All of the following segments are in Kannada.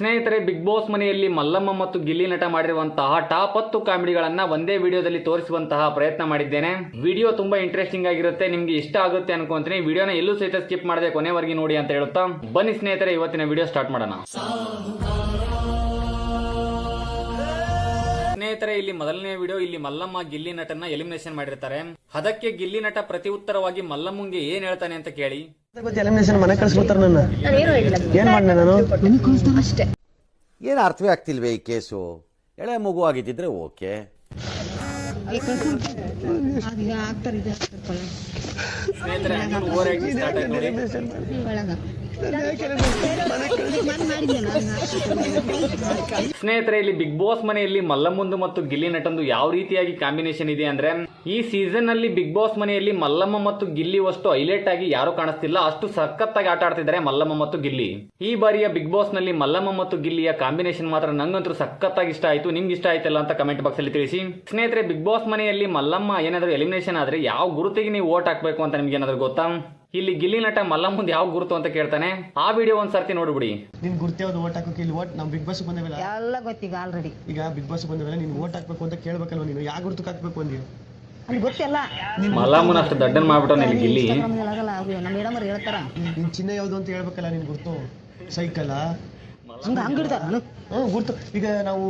ಸ್ನೇಹಿತರೆ ಬಿಗ್ ಬಾಸ್ ಮನೆಯಲ್ಲಿ ಮಲ್ಲಮ್ಮ ಮತ್ತು ಗಿಲ್ಲಿ ನಟ ಮಾಡಿರುವಂತಹ ಟಾಪ್ ಹತ್ತು ಕಾಮಿಡಿಗಳನ್ನ ಒಂದೇ ವಿಡಿಯೋದಲ್ಲಿ ತೋರಿಸುವಂತಹ ಪ್ರಯತ್ನ ಮಾಡಿದ್ದೇನೆ. ವಿಡಿಯೋ ತುಂಬಾ ಇಂಟ್ರೆಸ್ಟಿಂಗ್ ಆಗಿರುತ್ತೆ, ನಿಮ್ಗೆ ಇಷ್ಟ ಆಗುತ್ತೆ ಅನ್ಕೊಂತೀನಿ. ವಿಡಿಯೋನ ಎಲ್ಲೂ ಸಹಿತ ಸ್ಕಿಪ್ ಮಾಡದೆ ಕೊನೆವರೆಗೆ ನೋಡಿ ಅಂತ ಹೇಳುತ್ತಾ, ಬನ್ನಿ ಸ್ನೇಹಿತರೆ, ಇವತ್ತಿನ ವಿಡಿಯೋ ಸ್ಟಾರ್ಟ್ ಮಾಡೋಣ. ಸ್ನೇಹಿತರೆ ಇಲ್ಲಿ ಮೊದಲನೇ ವಿಡಿಯೋ ಇಲ್ಲಿ ಮಲ್ಲಮ್ಮ ಗಿಲ್ಲಿ ನಟನ್ನ ಎಲಿಮಿನೇಷನ್ ಮಾಡಿರ್ತಾರೆ. ಅದಕ್ಕೆ ಗಿಲ್ಲಿ ನಟ ಪ್ರತಿ ಉತ್ತರವಾಗಿ ಮಲ್ಲಮ್ಮಂಗೆ ಏನ್ ಹೇಳ್ತಾನೆ ಅಂತ ಕೇಳಿ. ಎಲಿಮಿನೇಷನ್ ಮನೆ ಕಳಿಸ್ಬಿಡ್ತಾರ ನನ್ನ. ಏನ್ ಮಾಡ್ದೆ ನಾನು? ಅಷ್ಟೇ. ಏನು ಅರ್ಥವೇ ಆಗ್ತಿಲ್ವೇ ಈ ಕೇಸು? ಎಳೆ ಮಗು ಆಗಿದ್ದಿದ್ರೆ ಓಕೆ. ಸ್ನೇಹಿತರೆ ಓವರ್ ಸ್ಟಾರ್ಟ್ ಸ್ನೇಹಿತರೆ, ಇಲ್ಲಿ ಬಿಗ್ ಬಾಸ್ ಮನೆಯಲ್ಲಿ ಮಲ್ಲಮ್ಮಂದು ಮತ್ತು ಗಿಲ್ಲಿ ನಟಂದು ಯಾವ ರೀತಿಯಾಗಿ ಕಾಂಬಿನೇಷನ್ ಇದೆ ಅಂದ್ರೆ, ಈ ಸೀಸನ್ ಅಲ್ಲಿ ಬಿಗ್ ಬಾಸ್ ಮನೆಯಲ್ಲಿ ಮಲ್ಲಮ್ಮ ಮತ್ತು ಗಿಲ್ಲಿ ಅಷ್ಟು ಹೈಲೈಟ್ ಆಗಿ ಯಾರು ಕಾಣಿಸ್ತಿಲ್ಲ, ಅಷ್ಟು ಸಖತ್ತಾಗಿ ಆಟ ಆಡ್ತಿದ್ದಾರೆ ಮಲ್ಲಮ್ಮ ಮತ್ತು ಗಿಲ್ಲಿ. ಈ ಬಾರಿಯ ಬಿಗ್ ಬಾಸ್ನಲ್ಲಿ ಮಲ್ಲಮ್ಮ ಮತ್ತು ಗಿಲ್ಲಿಯ ಕಾಂಬಿನೇಷನ್ ಮಾತ್ರ ನಂಗಂತೂ ಸಖತ್ತಾಗಿ ಇಷ್ಟ ಆಯ್ತು, ನಿಮ್ಗೆ ಇಷ್ಟ ಆಯ್ತಲ್ಲ ಅಂತ ಕಮೆಂಟ್ ಬಾಕ್ಸ್ ಅಲ್ಲಿ ತಿಳಿಸಿ. ಸ್ನೇಹಿತರೆ ಬಿಗ್ ಬಾಸ್ ಮನೆಯಲ್ಲಿ ಮಲ್ಲಮ್ಮ ಏನಾದರೂ ಎಲಿಮಿನೇಷನ್ ಆದ್ರೆ ಯಾವ ಗುರುತಿಗೆ ನೀವು ಓಟ್ ಹಾಕಬೇಕು ಅಂತ ನಿಮ್ಗೆ ಏನಾದ್ರು ಗೊತ್ತಾ? ಇಲ್ಲಿ ಗಿಲ್ಲಿ ನಟ ಮಲ್ಲಮ್ಮಂದು ಯಾವ ಗುರುತು ಅಂತ ಕೇಳ್ತಾನೆ? ಆ ವಿಡಿಯೋ ಒಂದ್ಸರ್ತಿ ನೋಡ್ಬಿಡಿ ನಿನ್ ಗುರ್ತಿ ಯಾವ್ದು? ಓಟ್ ಹಾಕೋಕೆ ಇಲ್ಲಿ ಓಟ್ ನಾವು ಬಿಗ್ ಬಾಸ್ ಬಂದೇವಲ್ಲ? ಎಲ್ಲ ಗೊತ್ತೀಗ ಆಲ್ರೆಡಿ ಈಗ ಬಿಗ್ ಬಾಸ್ ಬಂದೇವಲ್ಲ ನೀನ್ ಓಟ್ ಹಾಕ್ಬೇಕು ಅಂತ ಕೇಳ್ಬೇಕಲ್ವ ನೀನು? ಯಾವ ಗುರುತು ಹಾಕ್ಬೇಕು ಅಂದಿ ಅಲ್ಲಿ ಗೊತ್ತಿಲ್ಲ. ಮಲ್ಲಮ್ಮನ ಅಷ್ಟು ದಡ್ಡನ್ ಮಾಡ್ಬಿಟ್ಟವನ ಇಲ್ಲಿ ಗಿಲ್ಲಿ. Instagram ಆಗಲ್ಲ ಅವ್ರು ನಮ್ಮ ಮೇಡಮ್ ಅವ್ರು ಹೇಳ್ತಾರ. ನಿನ್ ಚಿನ್ನ ಯಾವ್ದು ಅಂತ ಹೇಳ್ಬೇಕಲ್ಲ ನಿನ್ ಗುರ್ತು? ಸೈಕಲ್? ಹಂಗ ಹಂಗಿಡ್ತಾರ ಗುರ್ತು. ಈಗ ನಾವು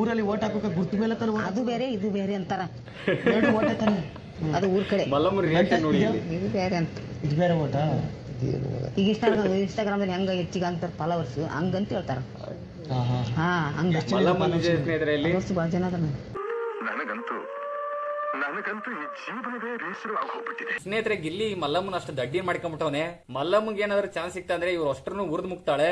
ಊರಲ್ಲಿ ಓಟ್ ಹಾಕೋಕೆ ಗುರ್ತು ಮೇಲೆ ತಾನೆ ಅದು ಬೇರೆ ಇದು ಬೇರೆ ಅಂತಾರ. ಎರಡು ಓಟ್ ತಾನೆ. ಅದು ಊರ್ ಕಡೆ. ಇದು ಬೇರೆ ಅಂತ. ಇದು ಬೇರೆ ಓಟಾ ಈಗ ಇನ್ಸ್ಟಾಗ್ರಾಮ್ ಇನ್ಸ್ಟಾಗ್ರಾಮಲ್ಲಿ ಹೆಂಗ ಹೆಚ್ಚಿಗೆ ಅಂತಾರ ಫಾಲೋವರ್ಸ್ ಹಂಗಂತ ಹೇಳ್ತಾರ. ಹಾ ಹಂಗ ಬಹಳ ಜನ ಅದಾರ. ನನಗಂತೂ ನನಗಂತೂ ಈ ಜೀವನವೇ ಬೇಸರವಾಗಿ ಹೋಗ್ಬಿಟ್ಟಿದೆ ಸ್ನೇಹಿತರೆ ಗಿಲ್ಲಿ ಮಲ್ಲಮ್ಮನ ಅಷ್ಟು ದಡ್ಡಿ ಮಾಡ್ಕೊಂಡ್ಬಿಟ್ಟವನೆ ಮಲ್ಲಮ್ಮಂಗೆ ಏನಾದ್ರು ಚಾನ್ಸ್ ಸಿಕ್ತಾ ಅಂದ್ರೆ ಇವ್ರು ಅಷ್ಟನ್ನು ಉರ್ದು ಮುಕ್ತಾಳೆ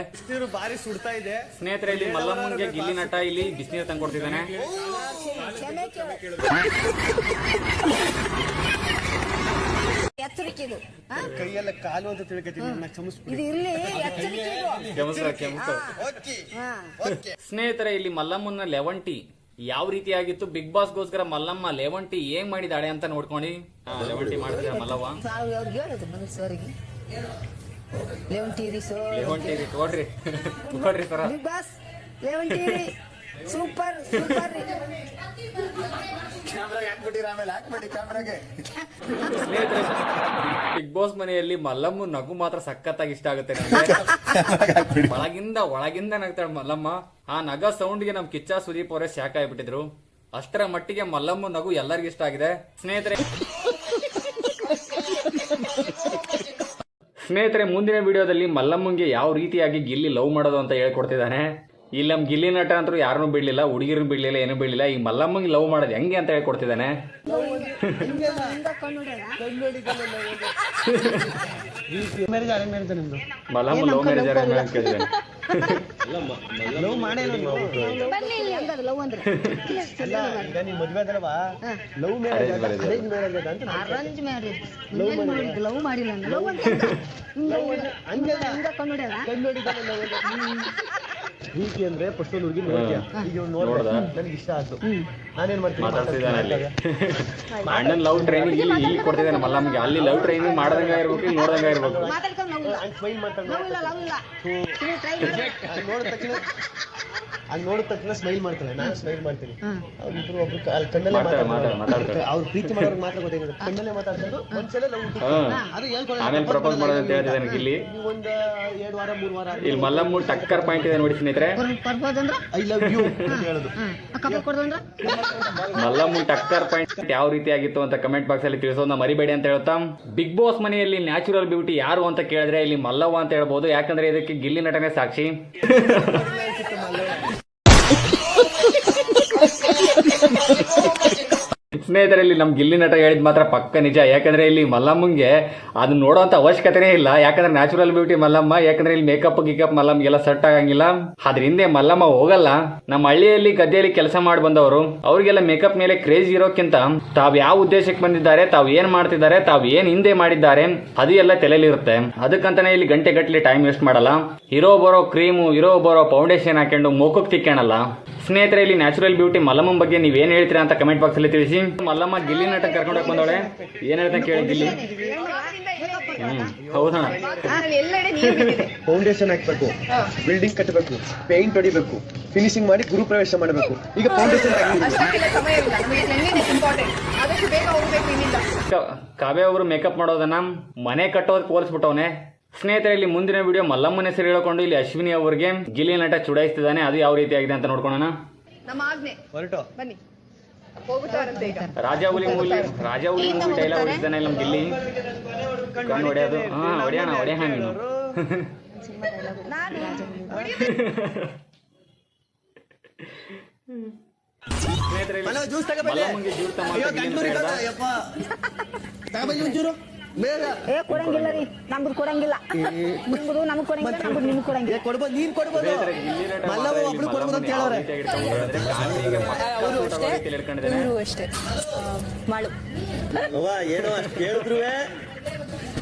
ಬಾರಿ ಸುಡ್ತಾ ಇದೆ. ಸ್ನೇಹಿತರೆ ಇಲ್ಲಿ ಮಲ್ಲಮ್ಮಂಗೆ ಗಿಲ್ಲಿ ನಟ ಇಲ್ಲಿ ಬಿಸಿನೀರು ತಂದ್ಕೊಡ್ತಿದ್ದಾನೆ ಎಚ್ಚರಿಕೆ ಇದು ಹಾ? ಕೈಯೆಲ್ಲ ಕಾಲು ಅಂತ ತಿಳ್ಕೊತೀನಿ ನಾ ಕ್ಷಮಿಸ್ಬಿಡಿ ಇದು ಇರ್ಲಿ ಎಚ್ಚರಿಕೆ ಇದು ಕೆಮಸ್ರ. ಕೆಮಸ ಹಾ. ಸ್ನೇಹಿತರೆ ಇಲ್ಲಿ ಮಲ್ಲಮ್ಮನ ಲೆವಂಟಿ. ಯಾವ ರೀತಿಯಾಗಿತ್ತು? ಬಿಗ್ ಬಾಸ್ ಗೋಸ್ಕರ ಮಲ್ಲಮ್ಮ ಲೇವಂಟಿ ಏನ್ ಮಾಡಿದಾಳೆ ಅಂತ ನೋಡ್ಕೊಂಡು ಲೇವಂಟಿ ಮಾಡಿದ್ರೆ ಮಲ್ಲವ್ವ. ಲೆವಂಟಿ ರೀ ತೋಡ್ರಿ ತೋಡ್ರಿ ಸರ. ಸೂಪರ್ ಲೆವನ್ ಆಮೇಲೆ ಸೂಪರ್ ಸೂಪರ್ ಸ್ನೇಹಿತರೆ ಬಿಗ್ ಬಾಸ್ ಮನೆಯಲ್ಲಿ ಮಲ್ಲಮ್ಮ ನಗು ಮಾತ್ರ ಸಖತ್ತಾಗಿ ಇಷ್ಟ ಆಗುತ್ತೆ ನನಗೆ ಒಳಗಿಂದ ಒಳಗಿಂದ ನಗ್ತಾಳೆ ಮಲ್ಲಮ್ಮ. ಆ ನಗ ಸೌಂಡ್ಗೆ ನಮ್ ಕಿಚ್ಚ ಸುದೀಪ್ ಅವರೇ ಶಾಕ್ ಆಗಿಬಿಟ್ಟಿದ್ರು. ಅಷ್ಟರ ಮಟ್ಟಿಗೆ ಮಲ್ಲಮ್ಮ ನಗು ಎಲ್ಲರಿಗೂ ಇಷ್ಟ ಆಗಿದೆ. ಸ್ನೇಹಿತರೆ ಸ್ನೇಹಿತರೆ ಮುಂದಿನ ವಿಡಿಯೋದಲ್ಲಿ ಮಲ್ಲಮ್ಮಂಗೆ ಯಾವ ರೀತಿಯಾಗಿ ಗಿಲ್ಲಿ ಲವ್ ಮಾಡೋದು ಅಂತ ಹೇಳ್ಕೊಡ್ತಿದ್ದಾನೆ. ಇಲ್ಲಿ ನಮ್ ಗಿಲ್ಲಿ ನಟ ಅಂತೂ ಯಾರನ್ನೂ ಬಿಡ್ಲಿಲ್ಲ ಹುಡುಗಿರನ್ನು ಬಿಡ್ಲಿಲ್ಲ ಏನೂ ಬಿಡ್ಲಿಲ್ಲ. ಈ ಮಲ್ಲಮ್ಮಂಗೆ ಲವ್ ಮಾಡೋದು ಹೆಂಗೆ ಅಂತ ಹೇಳಿ ಕೊಡ್ತಿದ್ದಾನೆ. ಅರೇಂಜ್ ಮ್ಯಾರೇಜ್ ನಿಮ್ದು ಮಲ್ಲಮ್ಮ ಲವ್ ಮ್ಯಾರೇಜ್ ಅಂತ ಕೇಳಿದ್ದಾನೆ. ಲವ್ ಮಾಡೇ ಇಲ್ಲ ನೀವು ಲವ್ ಅಂದ್ರೆ. ಅಲ್ಲ ಈಗ ನೀನ್ ಮದ್ವೆ ಅದಲ್ವಾ ಲವ್ ಮ್ಯಾರೇಜ್ ಅರೇಂಜ್ ಮ್ಯಾರೇಜ್ ಅದ ಅಂತ ಅರೇಂಜ್ ಮ್ಯಾರೇಜ್ ಲವ್ ಮಾಡಿಲ್ಲ ಲವ್ ಅಂತ ಹಂಗೆಲ್ಲ. ಹಿಂಗ. ಪ್ರೀತಿ ಅಂದ್ರೆ ಫಸ್ಟ್ ಒಂದು ಹುಡುಗಿ ನೋಡ್ತೀಯ? ಈಗ ಇವ್ನು ನೋಡ್ದ. ನೋಡ್ದ? ನನಗೆ ಇಷ್ಟ ಆಯ್ತು. ನಾನೇನ್ ಮಾಡ್ತೀನಿ? ಮಾತಾಡ್ತಿದ್ದಾನೆ ಅಲ್ಲಿ. ಅಣ್ಣನ್ ಲವ್ ಟ್ರೈನಿಂಗ್ ಇಲ್ಲಿ ಇಲ್ಲಿ ಕೊಡ್ತಿದ್ದಾನೆ ಮಲ್ಲಮ್ಮಗೆ. ಅಲ್ಲಿ ಲವ್ ಟ್ರೈನಿಂಗ್ ಮಾಡ್ದಂಗ ಇರ್ಬೇಕು ಇಲ್ಲಿ ನೋಡ್ದಂಗ ಇರ್ಬೇಕು ಮಾತಾಡ್ಕೊಂಡು ಲವ್ ಇಲ್ಲ ಸ್ಮೈಲ್ ನೋಡಿದ ತಕ್ಷಣ ಹಂಗ್ ನೋಡಿದ ತಕ್ಷಣ ಸ್ಮೈಲ್ ಮಾಡ್ತಾಳೆ. ನಾನು ಸ್ಮೈಲ್ ಮಾಡ್ತೀನಿ. ಅವ್ರಿಬ್ರು ಒಬ್ರು ಅಲ್ಲಿ ಕಣ್ಣಲ್ಲೇ ಮಾತಾಡ್- ಮಾತಾಡ್- ಮಾತಾಡ್ತಾರೆ. ಅವ್ರು ಪ್ರೀತಿ ಮಾಡೋರ್ಗೆ ಮಾತ್ರ ಗೊತ್ತಾಗಿದೆ ಕಣ್ಣಲ್ಲೇ ಮಾತಾಡ್ಕೊಂಡು ಒಂದ್ಸಲ ಲವ್ ಹಾ. ಅದು ಆಮೇಲೆ ಪ್ರಪೋಸ್ ಮಾಡೋದು ಅಂತ ಹೇಳ್ತಿದ್ದಾನೆ ಇಲ್ಲಿ ಒಂದು ಒಂದ್ ಎರಡು ವಾರ ಮೂರು ವಾರ ಇಲ್ಲಿ ಮಲ್ಲಮ್ಮ ಟಕ್ಕರ್ ಪಾಯಿಂಟ್ ಇದೆ ನೋಡಿ ಸ್ನೇಹಿತರೆ. ಪ್ರಪೋಸ್ ಅಂದ್ರೆ ಐ ಲವ್ ಯು ಅಂತ ಹೇಳೋದು. ಮಲ್ಲಮ್ಮ ಟಕ್ಕರ್ ಪಾಯಿಂಟ್ ಯಾವ ರೀತಿ ಆಗಿತ್ತು ಅಂತ ಕಮೆಂಟ್ ಬಾಕ್ಸ್ ಅಲ್ಲಿ ತಿಳಿಸೋದನ್ನ ಮರಿಬೇಡಿ ಅಂತ ಹೇಳ್ತಾ ಬಿಗ್ ಬಾಸ್ ಮನೆಯಲ್ಲಿ ನ್ಯಾಚುರಲ್ ಬ್ಯೂಟಿ ಯಾರು ಅಂತ ಕೇಳಿದ್ರೆ ಇಲ್ಲಿ ಮಲ್ಲವ್ವ ಅಂತ ಹೇಳ್ಬೋದು. ಯಾಕಂದ್ರೆ ಇದಕ್ಕೆ ಗಿಲ್ಲಿ ನಟನೆ ಸಾಕ್ಷಿ. Thank you. ಸ್ನೇಹಿತರೆ ಇಲ್ಲಿ ನಮ್ಮ ಗಿಲ್ಲಿ ನಟ ಹೇಳಿದ್ ಮಾತ್ರ ಪಕ್ಕ ನಿಜ. ಯಾಕಂದ್ರೆ ಇಲ್ಲಿ ಮಲ್ಲಮ್ಮಂಗೆ ಅದನ್ನ ನೋಡುವಂತ ಅವಶ್ಯಕತೆನೇ ಇಲ್ಲ. ಯಾಕಂದ್ರೆ ನ್ಯಾಚುರಲ್ ಬ್ಯೂಟಿ ಮಲ್ಲಮ್ಮ, ಯಾಕಂದ್ರೆ ಇಲ್ಲಿ ಮೇಕಪ್ ಗಿಕಪ್ ಮಲ್ಲಮ್ಗೆಲ್ಲ ಸೆಟ್ ಆಗಂಗಿಲ್ಲ. ಅದ್ರ ಹಿಂದೆ ಮಲ್ಲಮ್ಮ ಹೋಗಲ್ಲ. ನಮ್ಮ ಹಳ್ಳಿಯಲ್ಲಿ, ಗದ್ದೆಯಲ್ಲಿ ಕೆಲಸ ಮಾಡಿ ಬಂದವರು, ಅವರಿಗೆಲ್ಲ ಮೇಕಪ್ ಮೇಲೆ ಕ್ರೇಜ್ ಇರೋಕ್ಕಿಂತ ತಾವ್ ಯಾವ ಉದ್ದೇಶಕ್ಕೆ ಬಂದಿದ್ದಾರೆ, ತಾವ್ ಏನ್ ಮಾಡ್ತಿದ್ದಾರೆ, ತಾವ್ ಏನ್ ಹಿಂದೆ ಮಾಡಿದ್ದಾರೆ, ಅದು ಎಲ್ಲ ತಲೆಯಲ್ಲಿರುತ್ತೆ. ಅದಕ್ಕಂತಾನೆ ಇಲ್ಲಿ ಗಂಟೆ ಗಟ್ಟಲೆ ಟೈಮ್ ವೇಸ್ಟ್ ಮಾಡಲ್ಲ. ಇರೋ ಬರೋ ಕ್ರೀಮು ಇರೋ ಬರೋ ಫೌಂಡೇಶನ್ ಹಾಕೊಂಡು ಮುಖಕ್ಕೆ ತಿಕ್ಕಣಲ್ಲ. ಸ್ನೇಹಿತರೆ, ಇಲ್ಲಿ ನ್ಯಾಚುರಲ್ ಬ್ಯೂಟಿ ಮಲ್ಲಮ್ಮ ಬಗ್ಗೆ ನೀವೇನು ಹೇಳ್ತೀರಾ ಅಂತ ಕಮೆಂಟ್ ಬಾಕ್ಸ್ ಅಲ್ಲಿ ತಿಳಿಸಿ. ಮಲ್ಲಮ್ಮ ಗಿಲ್ಲಿ ನಟ ಕರ್ಕೊಂಡು ಬಂದವಳೆ. ಏನ್ ಹೇಳ್ತಾ ಕೇಳಿ ಗಿಲ್ಲಿ. ಹೌದಣ್ಣ ಬಿದ್ದಿದೆ ಫೌಂಡೇಶನ್ ಹಾಕ್ಬೇಕು ಬಿಲ್ಡಿಂಗ್ ಕಟ್ಟಬೇಕು ಪೇಂಟ್ ಹೊಡಿಬೇಕು ಫಿನಿಶಿಂಗ್ ಮಾಡಿ ಗುರು ಪ್ರವೇಶ ಮಾಡಬೇಕು. ಈಗ ಫೌಂಡೇಶನ್ ಕಾವ್ಯ ಅವರು ಮೇಕಪ್ ಮಾಡೋದನ್ನ ಮನೆ ಕಟ್ಟೋದ್ ಹೋಲಿಸ್ಬಿಟ್ಟವನೆ. ಸ್ನೇಹಿತರೆ ಇಲ್ಲಿ ಮುಂದಿನ ವಿಡಿಯೋ ಮಲ್ಲಮ್ಮನ ಹೆಸರು ಹೇಳ್ಕೊಂಡು ಇಲ್ಲಿ ಅಶ್ವಿನಿ ಅವರಿಗೆ ಗಿಲಿ ನಟ ಚುಡಾಯಿಸ್ತಿದ್ದಾನೆ. ಅದು ಯಾವ ರೀತಿ ಆಗಿದೆ ಅಂತ ನೋಡ್ಕೊಳ್ಳೋಣ ನಮ್ಮ ಆಜ್ಞೆ. ಹೊರಟು. ಬನ್ನಿ. ರಾಜಾ ಹುಲಿ ಮೂವಿ ರಾಜಾ ಹುಲಿ ಮೂವಿ ಡೈಲಾಗ್ ಹೊಡಿತಾನೆ ನಮ್ ಗಿಲ್ಲಿ ಕಣ್ಣು ಹೊಡೆಯೋದು. ಹಾ ಹೊಡೆಯೋಣ ಹೊಡೆಯೋಣ. ನೀನು. ಸ್ನೇಹಿತರೆ ಇಲ್ಲಿ ಜ್ಯೂಸ್ ತಗೋಬನ್ನಿ ಮಲ್ಲಮ್ಮಂಗೆ ಜೀವಿತ ಬೇಗ. ಏ ಕೊಡಂಗಿಲ್ಲ ರೀ. ನಮ್ದು ಕೊಡಂಗಿಲ್ಲ. ನಿಮ್ದು ನಮಗ್ ಕೊಡಂಗಿಲ್ಲ ನಮ್ದು ನಿಮ್ಗೆ ಕೊಡಂಗಿಲ್ಲ. ಏ ಕೊಡ್ಬೋದು ನೀನ್ ಕೊಡ್ಬೋದು. ನಟ ಒಬ್ಳು ಕೊಡ್ಬೋದು ಅಂತ ಹೇಳವ್ರೆ. ಇವರು ಅಷ್ಟೇ. ಮಾಳು ಅವ್ವ ಏನೋ ಅಷ್ಟು ಕೇಳಿದ್ರುವೆ.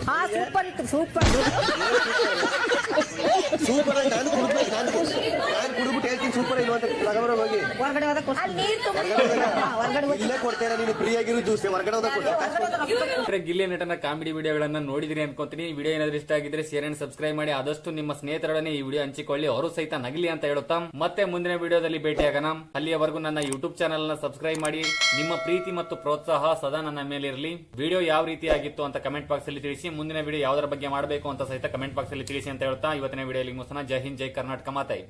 ಹಾ ಸೂಪರ್ ಇತ್ತು ಸೂಪರ್ ಸೂಪರ್ ನಾನು ಕುಡಿದ್ಬೇಕು ನಾನು ನಾನು ಕುಡಿದ್ಬಿಟ್ಟು ಹೇಳ್ತೀನಿ ಸೂಪರ್ ಅಂತ ಹೋಗಿ. ಹೊರಗಡೆ ಹೋದ ಹೊರಗಡೆ ಹೋಗಿ ಇಲ್ಲೇ ಕೊಡ್ತೇನೆ ನೀನು ಫ್ರೀ ಆಗಿರೋ ಜ್ಯೂಸ್ ಹೊರಗಡೆ ಗಿಲ್ಲಿ ನಟನ ಕಾಮಿಡಿ ವಿಡಿಯೋಗಳನ್ನ ನೋಡಿದ್ರಿ ಅನ್ಕೊಂತೀನಿ. ಈ ವಿಡಿಯೋ ಏನಾದ್ರೂ ಇಷ್ಟ ಆಗಿದ್ರೆ ಶೇರ್ ಅಂಡ್ ಸಬ್ಸ್ಕ್ರೈಬ್ ಮಾಡಿ. ಆದಷ್ಟು ನಿಮ್ಮ ಸ್ನೇಹಿತರೊಡನೆ ಈ ವಿಡಿಯೋ ಹಂಚಿಕೊಳ್ಳಿ. ಅವರು ಸಹಿತ ನಗಲಿ ಅಂತ ಹೇಳುತ್ತಾ. ಮತ್ತೆ ಮುಂದಿನ ವಿಡಿಯೋದಲ್ಲಿ ಭೇಟಿಯಾಗೋಣ. ಅಲ್ಲಿಯವರೆಗೂ ನನ್ನ ಯೂಟ್ಯೂಬ್ ಚಾನಲ್ನ ಸಬ್ಸ್ಕ್ರೈಬ್ ಮಾಡಿ. ನಿಮ್ಮ ಪ್ರೀತಿ ಮತ್ತು ಪ್ರೋತ್ಸಾಹ ಸದಾ ನನ್ನ ಮೇಲಿರಲಿ. ವಿಡಿಯೋ ಯಾವ ರೀತಿ ಆಗಿತ್ತು ಅಂತ ಕಮೆಂಟ್ ಬಾಕ್ಸ್ ಅಲ್ಲಿ ತಿಳಿಸಿ. ಮುಂದಿನ ವಿಡಿಯೋ ಯಾವುದರ ಬಗ್ಗೆ ಮಾಡಬೇಕು ಅಂತ ಸಹಿತ ಕಮೆಂಟ್ ಬಾಕ್ಸ್ ಅಲ್ಲಿ ತಿಳಿಸಿ ಅಂತ ಹೇಳ್ತಾ ಇವತ್ತಿನ ವಿಡಿಯೋ ಮುಗಿಸೋಣ ಜೈ ಹಿಂದ್, ಜೈ ಕರ್ನಾಟಕ ಮಾತಾಯಿ